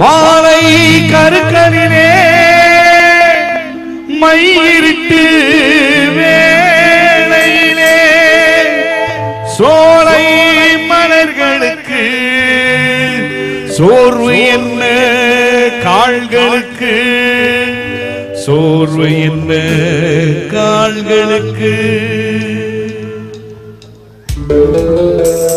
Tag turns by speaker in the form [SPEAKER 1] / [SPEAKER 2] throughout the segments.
[SPEAKER 1] மாலை கருக்கலிலே மயிரிட்டு வேளையிலே சோலை மலர்களுக்கு சோர்வு என்ன கால்களுக்கு சோர்வு என்ன கால்களுக்கு Thank you.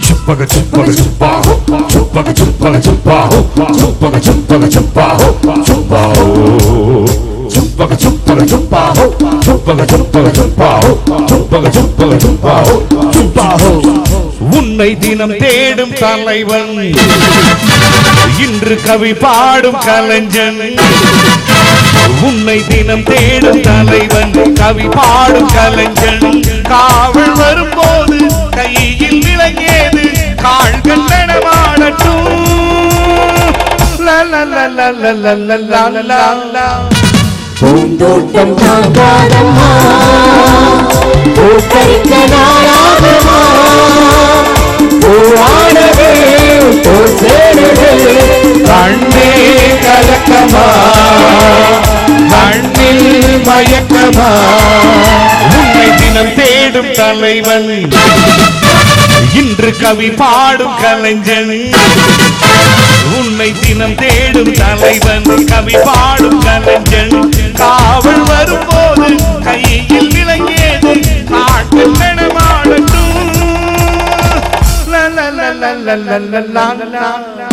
[SPEAKER 2] Chupaga chupaga chupaho, chupaga chupaga chupaho, chupaga chupaga chupaho, chupaho. Chupaga chupaga chupaho, chupaga chupaga chupaho, chupaga chupaga chupaho, chupaho.
[SPEAKER 1] உன்னை தினம் தேடும் தலைவன். இன்று கவி பாடும் கலைஞன். உன்னை தினம் தேடும் தலைவன். கவி பாடும் கலைஞன். காவல் வரும்போது கையில் விளங்கியது. கால்கள் நடமாடட்டும்
[SPEAKER 3] பூந்தோட்டம் தாங்காதம்மா பூக்கரிக்க நாளாகுமா பூவானது தோல்
[SPEAKER 1] கண்ணே கலக்கமா கண்ணில் மயக்கமா உன்னை தினம் தேடும் தலைவன். இன்று கவி பாடும் கலைஞன். உன்னை தினம் தேடும் தலைவன். கவி பாடும் கலைஞன். கையில் விளங்கியது. நாட்டு நடமாடட்டும்.
[SPEAKER 4] la la la la
[SPEAKER 1] la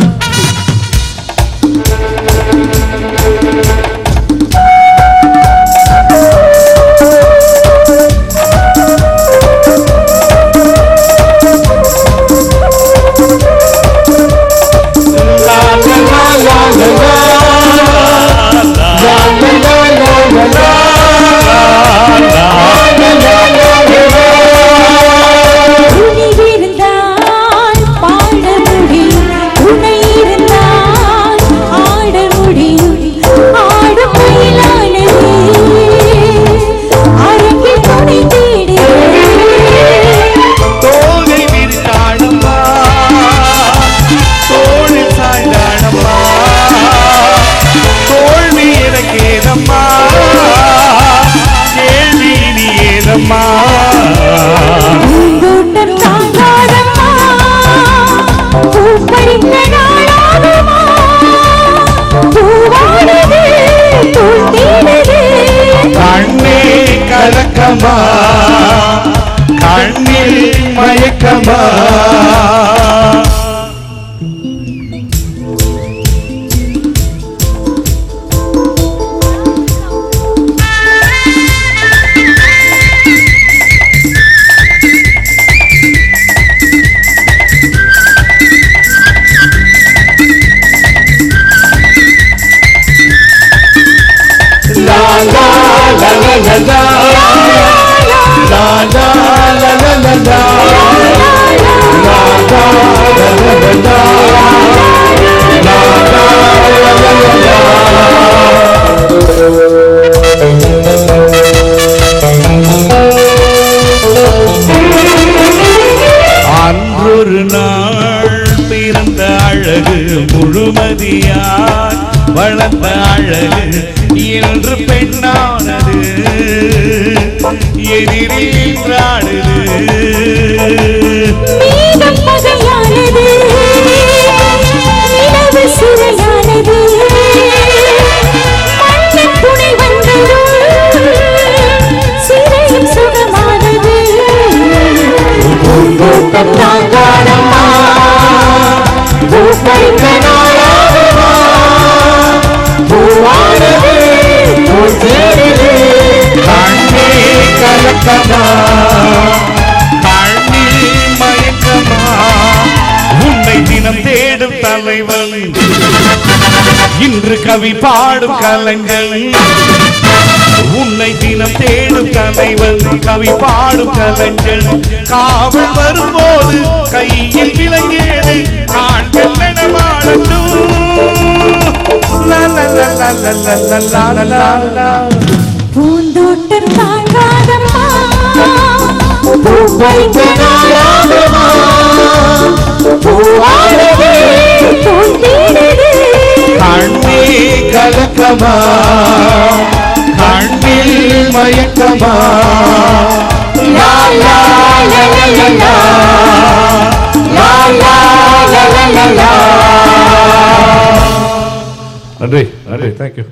[SPEAKER 1] மயக்கமா? கண்ணில் மயக்கமா? முழுமதியார் வளர்ந்த அழகு என்று பெண்ணானது. எதிரில் ஆடுது
[SPEAKER 3] மயக்கமா கண்ணில் மயக்கமா உன்னை
[SPEAKER 1] தினம் தேடும் தலைவன். இன்று கவி பாடும் கலைஞன் உன்னை தினம் தேடும் தலைவன். கவி பாடும் கலைஞன் காவல் வரும்போது கையில் விளங்கியது நான்
[SPEAKER 4] பூந்தோட்டம்
[SPEAKER 5] கண்ணே கலக்கமா கண்ணில் மயக்கமா
[SPEAKER 1] நன்றி. நன்றி. தேங்க்யூ